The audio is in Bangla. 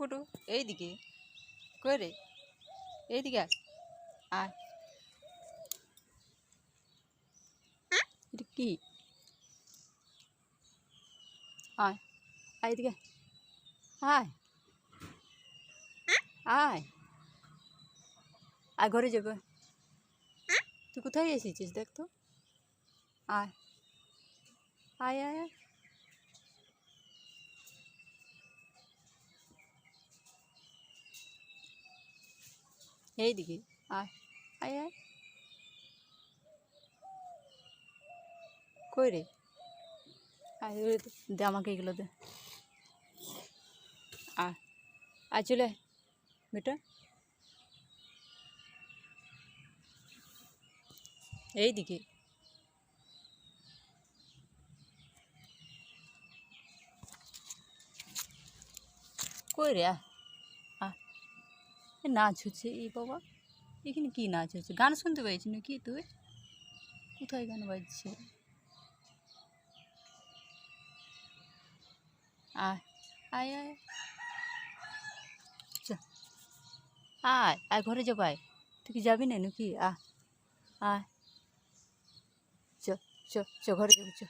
ফুটু, এইদিকে, কই রে? এইদিকে আয়। আয়। কি? আয়। আয় এদিকে আয়। আয়। আয়। ঘরে যাবে। তুই কোথায় এসেছিস দেখ তো? আয় আয় আয়। আয় এইদিকে আয় আয় আয়। কই রে? আয় দে, আমাকে এগুলো দে। আয় আয় চলে বেটা। এইদিকে কই রে আয়। নাচ হচ্ছে, এই বাবা। এখানে কি নাচ হচ্ছে? গান শুনতে পাইছি নাকি তুই? কোথায় গান বাজছে? আয় আয় আয়। আয় আয়, ঘরে যাব আয় তুই কি যাবি না নাকি? আয় আয়। চ চ চ ঘরে যাবি চ